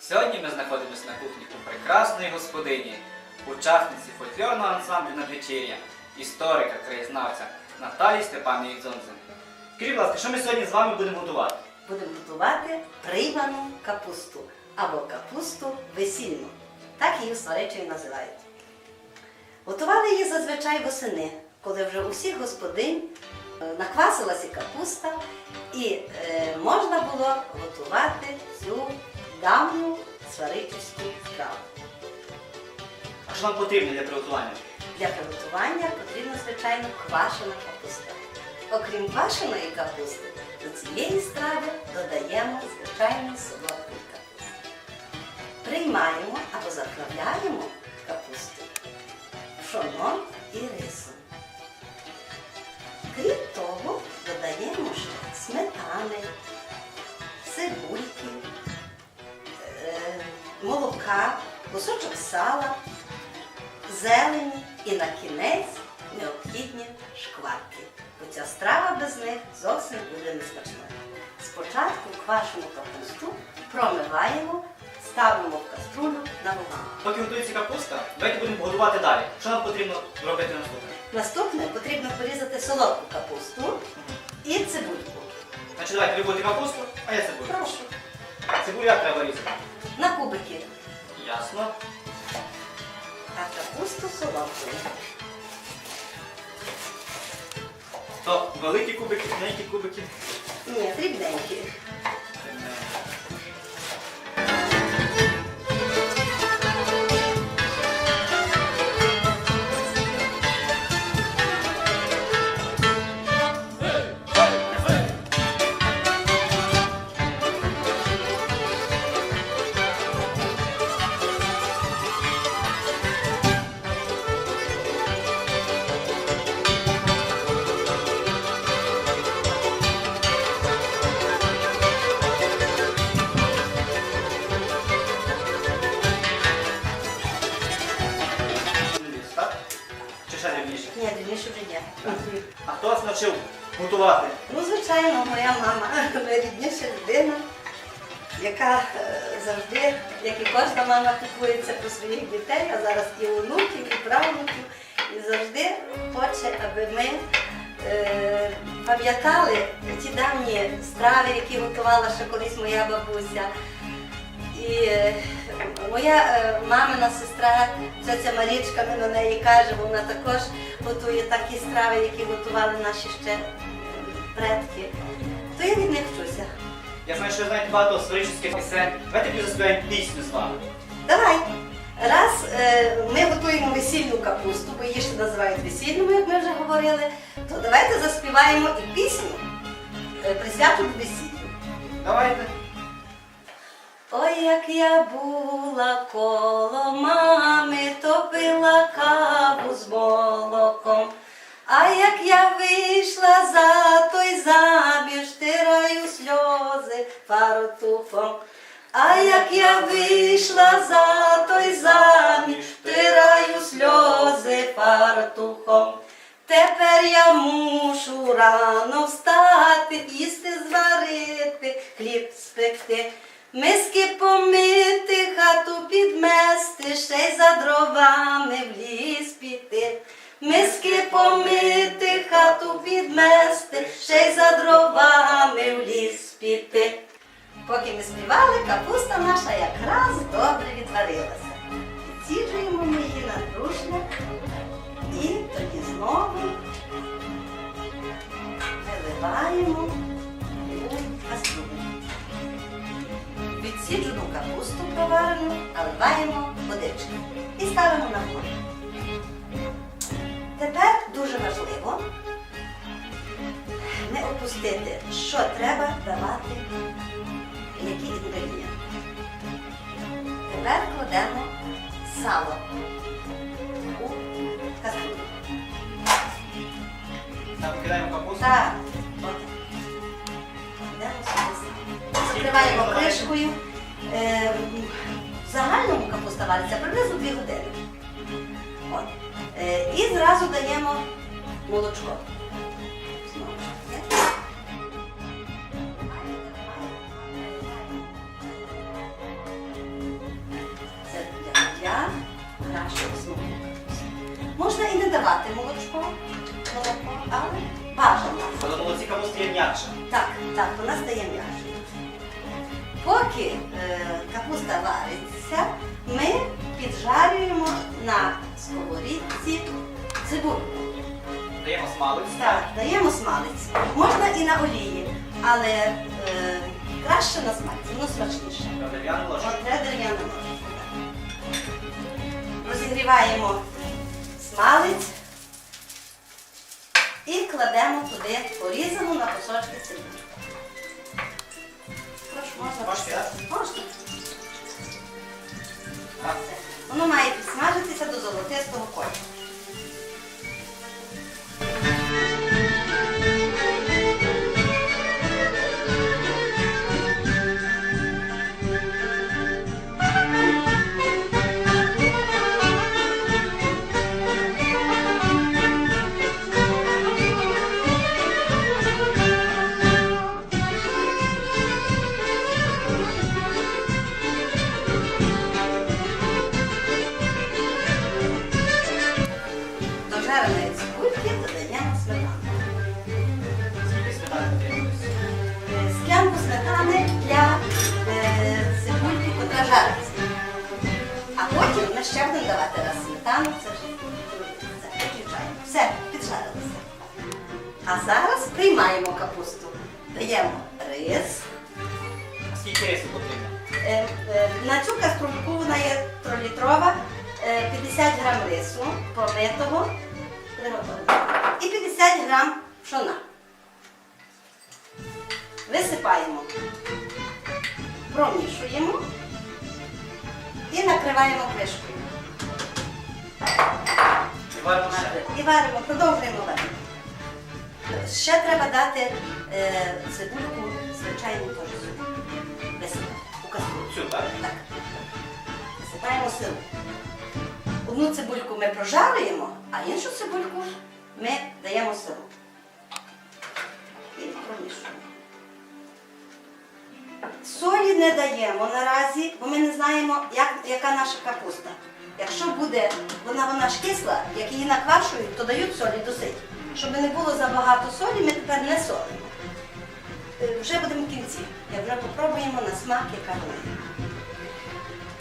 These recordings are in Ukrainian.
Сьогодні ми знаходимося на кухні у прекрасної господині, учасниці фольклорного ансамблю «Надвечір'я», історика, краєзнавця Наталії Степанівні Дзонзин. Скажіть, будь що ми сьогодні з вами будемо готувати? Будемо готувати прийману капусту або капусту весільну. Так її в Старечої називають. Готували її зазвичай восени, коли вже у всіх господинь е, наквасилася капуста і е, можна було готувати цю давню сваричівську страву. А що нам потрібно для приготування? Для приготування потрібна, звичайно, квашена капуста. Окрім квашеної капусти, до цієї страви додаємо звичайну солодкий капусти. Приймаємо або заправляємо капусту пшоном і рисом. Крім того, додаємо ще сметани, цибульки, молока, кусочок сала, зелені і на кінець необхідні шкварки. Бо ця страва без них зовсім буде несмачною. Спочатку квашену капусту промиваємо, ставимо в каструлю на вогонь. Поки готується капуста, давайте будемо готувати далі. Що нам потрібно робити наступне? Наступне потрібно порізати солодку капусту і цибульку. Значить, давайте ви будете капусту, а я цибулю. Прошу. Цибулю як треба різати? На кубики, Ясно. а капусту солодкою. То великі кубики, маленькі кубики. Ні, дрібненькі. А хто вас навчив готувати? Ну, звичайно, моя мама найрідніша людина, яка е, завжди, як і кожна мама, піклується про своїх дітей, а зараз і онуків, і правнуків, і завжди хоче, аби ми е, пам'ятали ті давні страви, які готувала ще колись моя бабуся. І е, моя мамина сестра, ця Марічка, ми на неї кажемо, вона також готує такі страви, які готували наші ще е, предки. То я від них вчуся. Я знаю, що ви знаєте багато історичних пісень. Давайте ми заспіваємо пісню з вами. Давай. Раз е, ми готуємо весільну капусту, бо її ще називають весільною, як ми вже говорили, то давайте заспіваємо і пісню е, присвяту весіллю. Давайте. Ой, як я була коло фартухом. А як я вийшла за той заміж, тираю сльози фартухом. Тепер я мушу рано встати, їсти зварити, хліб спекти, миски помити, хату підмести, ще й за дровами в ліс піти. Миски помити, хату підмести, ще й за дровами в ліс піти. Поки ми співали, капуста наша якраз добре відварилася. Відсіджуємо ми її на друшня і тоді знову виливаємо у каструлю. Відсіджену капусту проварену, наливаємо водички і ставимо на вогонь. Тепер дуже важливо не опустити, що треба давати, які інгредієнти. Тепер кладемо сало у каструлю. Там покидаємо капусту. Так, от. Кладемо сюди. Закриваємо кришкою. Е, в загальному капуста вариться приблизно 2 години. От. Е, і зразу даємо молочко. Можна і не давати молочко, молоко, але бажано. Але молодці капусти є м'якша. Так, так, вона стає м'якшою. Поки е, капуста вариться, ми піджарюємо на сковорідці цибульку. Даємо смалець. Так, даємо смалець. Можна і на олії, але е, краще на смальці, воно смачніше. Дерев'яну ложку. От дерев'яну ложечку. так. Розігріваємо смалець і кладемо туди порізану на кусочки цибулю. Прошу, можна? Можна. Воно має підсмажитися до золотистого кольору. Приймаємо капусту. Даємо рис. Скільки рису потрібно? Е, е, На цю каструльку вона є тролітрова, е, 50 грам рису помитого і 50 грам пшона. Висипаємо, промішуємо і накриваємо кришкою. І варимо ще. І варимо, продовжуємо варити. Ще треба дати е, цибульку звичайну теж сюди. Висипати у каструлю. Цю, так? Так. Висипаємо силу. Одну цибульку ми прожарюємо, а іншу цибульку ми даємо силу. І промішуємо. Солі не даємо наразі, бо ми не знаємо, як, яка наша капуста. Якщо буде, вона вона ж кисла, як її наквашують, то дають солі досить. Щоб не було забагато солі, ми тепер не солимо. Е, Вже будемо в кінці. Я вже попробуємо на смак, яка вона.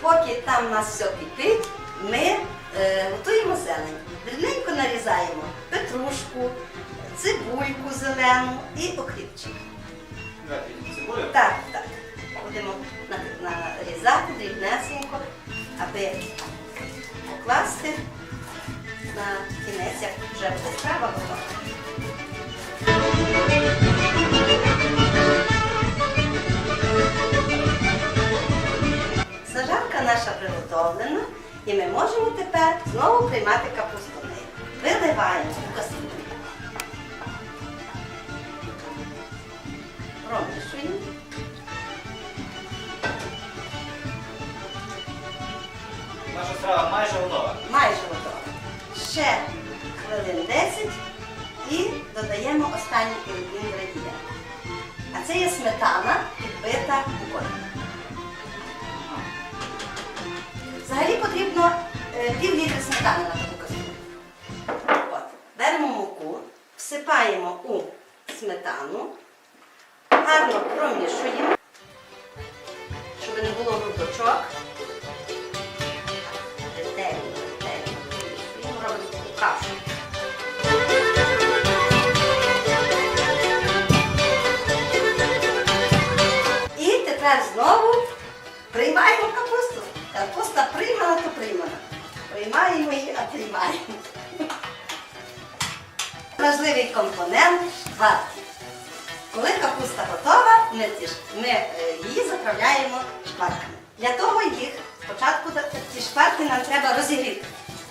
Поки там у нас все кипить, ми е, готуємо зелень. Дрібненько нарізаємо петрушку, цибульку зелену і окріпчик. Цибулю. Так, так. Будемо нарізати дрібнесенько, аби покласти на кінець, як вже буде страва готова. Зажарка наша приготовлена, і ми можемо тепер знову приймати капусту. Виливаємо у каструлю. Промішуємо. Наша страва майже готова. Майже готова. Ще хвилин 10 і додаємо останній інгредієнт. А це є сметана, підбита мукою. Взагалі потрібно е, пів літра сметани на таку каструлю. От. Беремо муку, всипаємо у сметану, гарно промішуємо, приймаємо капусту. Капуста приймана, то приймана. Приймаємо її, а приймаємо. Важливий компонент шкварки. Коли капуста готова, ми, е, її заправляємо шкварками. Для того їх спочатку ці шкварки нам треба розігріти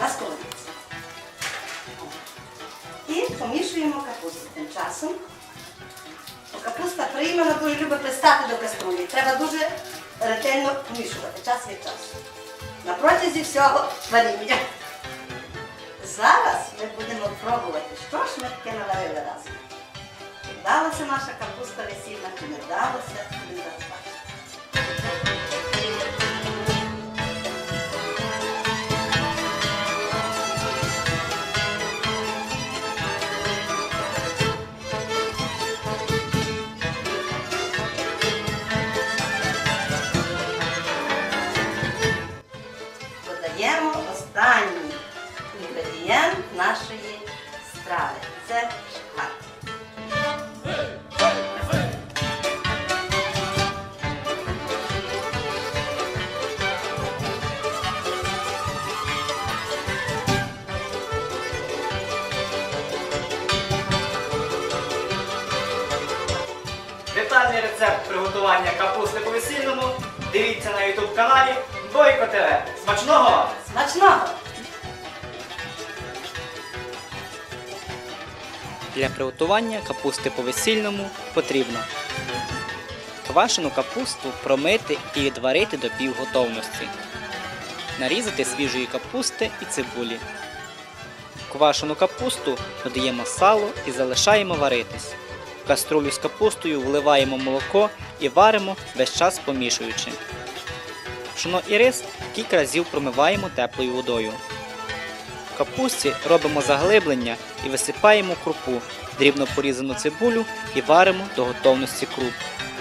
на сковорідці. І помішуємо капусту тим часом. Капуста приймана дуже любить пристати до каструлі. Треба дуже ретельно вмішувати час від часу. На протязі всього варіння. Зараз ми будемо пробувати, що ж ми таке наварили разом. Вдалася наша капуста весільна, чи не вдалося, не зараз приготування капусти по весільному дивіться на YouTube каналі Бойко ТВ. Смачного! вам! Смачного! Для приготування капусти по весільному потрібно квашену капусту промити і відварити до півготовності. Нарізати свіжої капусти і цибулі. Квашену капусту додаємо сало і залишаємо варитись. Каструлю з капустою вливаємо молоко і варимо весь час помішуючи. Пшено і рис кілька разів промиваємо теплою водою. В капусті робимо заглиблення і висипаємо крупу, дрібно порізану цибулю і варимо до готовності круп.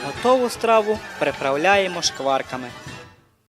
Готову страву приправляємо шкварками.